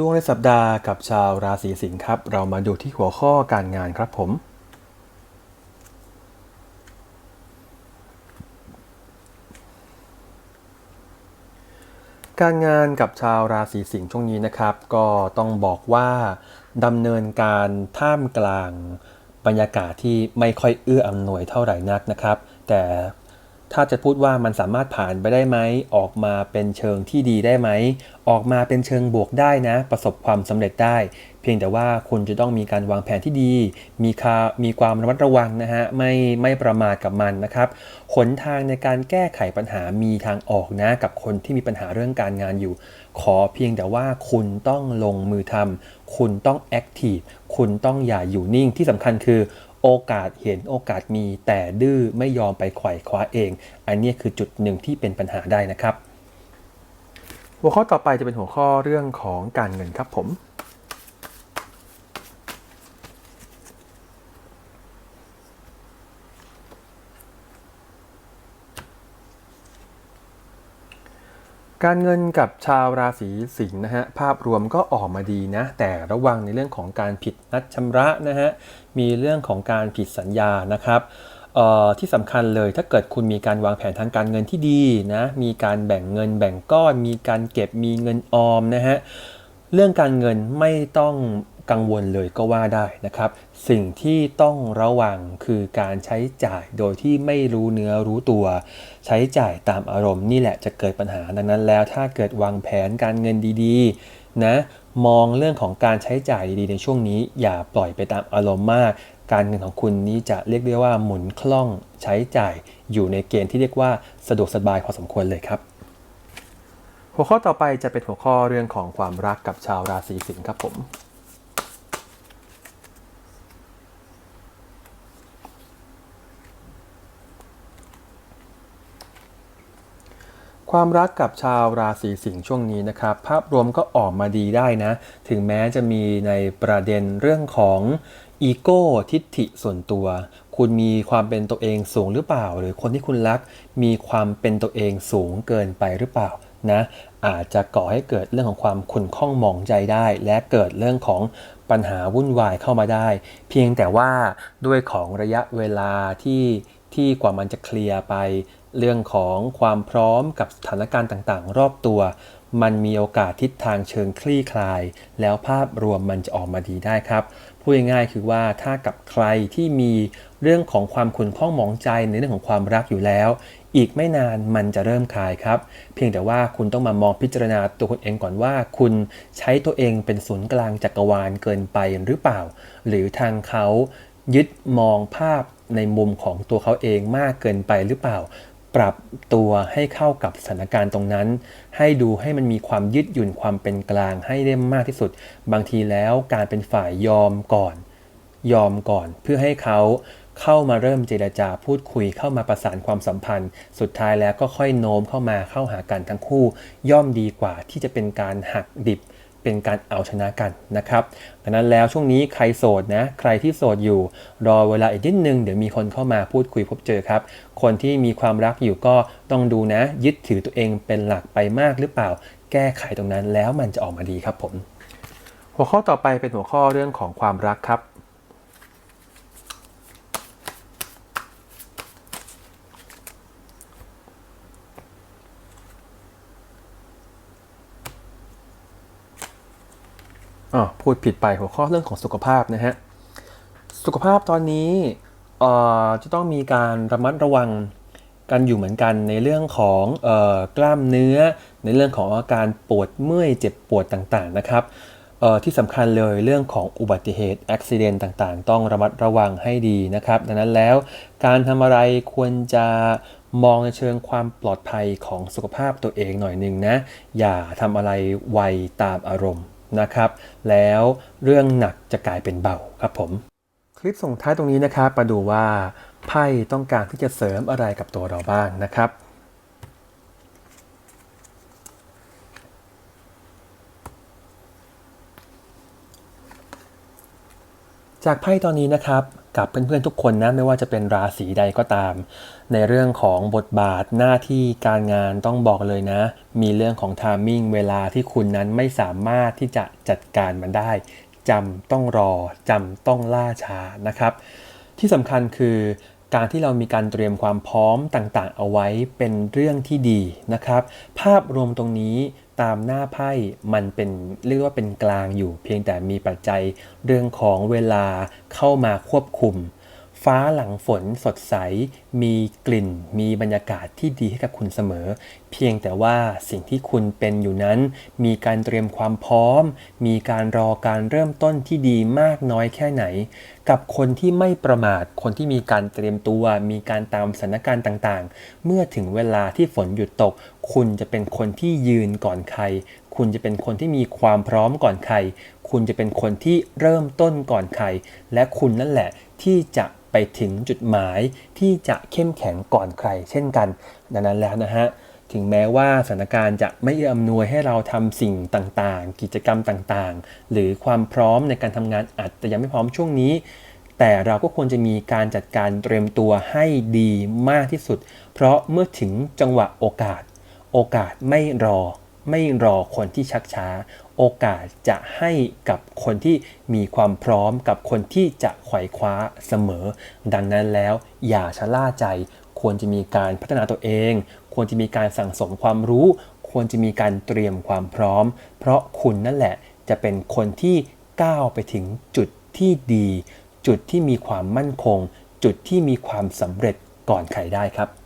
ดวงในสัปดาห์กับชาวราศีสิงห์ครับ เรามาดูที่หัวข้อการงานครับผม การงานกับชาวราศีสิงห์ช่วงนี้นะครับ ก็ต้องบอกว่าดำเนินการท่ามกลางบรรยากาศที่ไม่ค่อยเอื้ออำนวยเท่าไหร่นักนะครับ แต่ ถ้าจะพูดว่ามันสามารถผ่านไปได้ไหม ออกมาเป็นเชิงที่ดีได้ไหม ออกมาเป็นเชิงบวกได้นะ ประสบความสำเร็จได้ เพียงแต่ว่าคุณจะต้องมีการวางแผนที่ดี มีคามีความระมัดระวังนะฮะ ไม่ไม่ประมาทกับมันนะครับ หนทางในการแก้ไขปัญหามีทางออกนะ กับคนที่มีปัญหาเรื่องการงานอยู่ ขอเพียงแต่ว่าคุณต้องลงมือทำคุณต้องแอคทีฟ คุณต้องอย่าอยู่นิ่ง ที่สำคัญคือ โอกาสเห็นโอกาสมีแต่ดื้อไม่ยอมไปไขว่คว้าเอง อันนี้คือจุดหนึ่งที่เป็นปัญหาได้นะครับ หัวข้อต่อไปจะเป็นหัวข้อเรื่องของการเงินครับผม การเงินกับชาวราศีสิงห์นะฮะภาพรวมก็ออกมาดีนะ แต่ระวังในเรื่องของการผิดนัดชำระนะฮะมีเรื่องของการผิดสัญญานะครับที่สำคัญเลยถ้าเกิดคุณมีการวางแผนทางการเงินที่ดีนะมีการแบ่งเงินแบ่งก้อน มีการเก็บมีเงินออมนะฮะเรื่องการเงินไม่ต้อง กังวลเลยก็ว่าได้นะครับ สิ่งที่ต้องระวังคือการใช้จ่ายโดยที่ไม่รู้เนื้อรู้ตัว ใช้จ่ายตามอารมณ์นี่แหละจะเกิดปัญหาดังนั้นแล้ว ถ้าเกิดวางแผนการเงินดีๆนะมองเรื่องของการใช้จ่ายดีๆในช่วงนี้ อย่าปล่อยไปตามอารมณ์มาก การเงินของคุณนี้จะเรียกได้ว่าหมุนคล่องใช้จ่ายอยู่ในเกณฑ์ที่เรียกว่าสะดวกสบายพอสมควรเลยครับหัวข้อต่อไปจะเป็นหัวข้อเรื่องของความรักกับชาวราศีสิงห์ครับผม ความรักกับชาวราศีสิงห์ช่วงนี้นะครับ ภาพรวมก็ออกมาดีได้นะ ถึงแม้จะมีในประเด็นเรื่องของอีโก้ทิฏฐิส่วนตัว คุณมีความเป็นตัวเองสูงหรือเปล่า หรือคนที่คุณรักมีความเป็นตัวเองสูงเกินไปหรือเปล่านะอาจจะก่อให้เกิดเรื่องของความขุ่นข้องหมองใจได้ และเกิดเรื่องของปัญหาวุ่นวายเข้ามาได้ เพียงแต่ว่าด้วยของระยะเวลาที่ที่กว่ามันจะเคลียร์ไป เรื่องของความพร้อมกับสถานการณ์ต่างๆ รอบตัว มันมีโอกาสทิศทางเชิงคลี่คลาย แล้วภาพรวมมันจะออกมาดีได้ครับพูดง่ายๆคือว่าถ้ากับใครที่มีเรื่องของความขุ่นข้องหมองใจในเรื่องของความรักอยู่แล้ว อีกไม่นานมันจะเริ่มคลายครับ เพียงแต่ว่าคุณต้องมามองพิจารณาตัวคุณเองก่อนว่า คุณใช้ตัวเองเป็นศูนย์กลางจักรวาลเกินไปหรือเปล่า หรือทางเขายึดมองภาพในมุมของตัวเขาเองมากเกินไปหรือเปล่า ปรับตัวให้เข้ากับสถานการณ์ตรงนั้น ให้ดูให้มันมีความยืดหยุ่นความเป็นกลางให้ได้มากที่สุด บางทีแล้วการเป็นฝ่ายยอมก่อน ยอมก่อน เพื่อให้เขาเข้ามาเริ่มเจรจาพูดคุยเข้ามาประสานความสัมพันธ์ สุดท้ายแล้วก็ค่อยโน้มเข้ามาเข้าหากันทั้งคู่ ย่อมดีกว่าที่จะเป็นการหักดิบ เป็นการเอาชนะกันนะครับดังนั้นแล้วช่วงนี้ใครโสดนะ ใครที่โสดอยู่ รอเวลาอีกนิดนึง เดี๋ยวมีคนเข้ามาพูดคุยพบเจอครับ คนที่มีความรักอยู่ก็ต้องดูนะ ยึดถือตัวเองเป็นหลักไปมากหรือเปล่า แก้ไขตรงนั้นแล้วมันจะออกมาดีครับผม หัวข้อต่อไปเป็นหัวข้อเรื่องของความรักครับ อ๋อพูดผิดไปหัวข้อเรื่องของสุขภาพนะฮะ สุขภาพตอนนี้จะต้องมีการระมัดระวังกันอยู่เหมือนกันในเรื่องของออกล้ามเนื้อ ในเรื่องของอาการปวดเมื่อยเจ็บปวดต่างๆนะครับที่สำคัญเลยเรื่องของอุบัติเหตุอุบิเหตุต่างๆ ต้องระมัดระวังให้ดีนะครับ ดังนั้นแล้วการทำอะไรควรจะมองในเชิงความปลอดภัยของสุขภาพตัวเองหน่อยหนึ่งนะ อย่าทำอะไรไวตามอารมณ์ นะครับ แล้วเรื่องหนักจะกลายเป็นเบาครับผม คลิปส่งท้ายตรงนี้นะครับ มาดูว่าไพ่ต้องการที่จะเสริมอะไรกับตัวเราบ้างนะครับจากไพ่ตอนนี้นะครับ กับเพื่อนๆทุกคนนะไม่ว่าจะเป็นราศีใดก็ตาม ในเรื่องของบทบาทหน้าที่การงานต้องบอกเลยนะ มีเรื่องของทามมิ่งเวลาที่คุณนั้นไม่สามารถที่จะจัดการมันได้จำต้องรอจำต้องล่าช้านะครับ ที่สำคัญคือการที่เรามีการเตรียมความพร้อมต่างๆ เอาไว้เป็นเรื่องที่ดีนะครับ ภาพรวมตรงนี้ ตามหน้าไพ่มันเป็นเรียกว่าเป็นกลางอยู่ เพียงแต่มีปัจจัยเรื่องของเวลาเข้ามาควบคุม ฟ้าหลังฝนสดใส มีกลิ่น มีบรรยากาศที่ดีให้กับคุณเสมอ เพียงแต่ว่าสิ่งที่คุณเป็นอยู่นั้น มีการเตรียมความพร้อม มีการรอการเริ่มต้นที่ดีมากน้อยแค่ไหน กับคนที่ไม่ประมาทคนที่มีการเตรียมตัว มีการตามสถานการณ์ต่างๆ เมื่อถึงเวลาที่ฝนหยุดตก คุณจะเป็นคนที่ยืนก่อนใคร คุณจะเป็นคนที่มีความพร้อมก่อนใคร คุณจะเป็นคนที่เริ่มต้นก่อนใคร และคุณนั่นแหละที่จะไปถึงจุดหมายที่จะเข้มแข็งก่อนใคร เช่นกัน ดังนั้นแล้วนะฮะ ถึงแม้ว่าสถานการณ์จะไม่เอื้ออำนวยให้เราทำสิ่งต่างๆ กิจกรรมต่างๆ หรือความพร้อมในการทำงานอาจจะยังไม่พร้อมช่วงนี้ แต่เราก็ควรจะมีการจัดการเตรียมตัวให้ดีมากที่สุด เพราะเมื่อถึงจังหวะโอกาส โอกาสไม่รอ ไม่รอคนที่ชักช้า โอกาสจะให้กับคนที่มีความพร้อมกับคนที่จะไขว่คว้าเสมอ ดังนั้นแล้วอย่าชะล่าใจควรจะมีการพัฒนาตัวเอง ควรจะมีการสั่งสมความรู้ ควรจะมีการเตรียมความพร้อม เพราะคุณนั่นแหละจะเป็นคนที่ก้าวไปถึงจุดที่ดี จุดที่มีความมั่นคง จุดที่มีความสำเร็จก่อนใครได้ครับ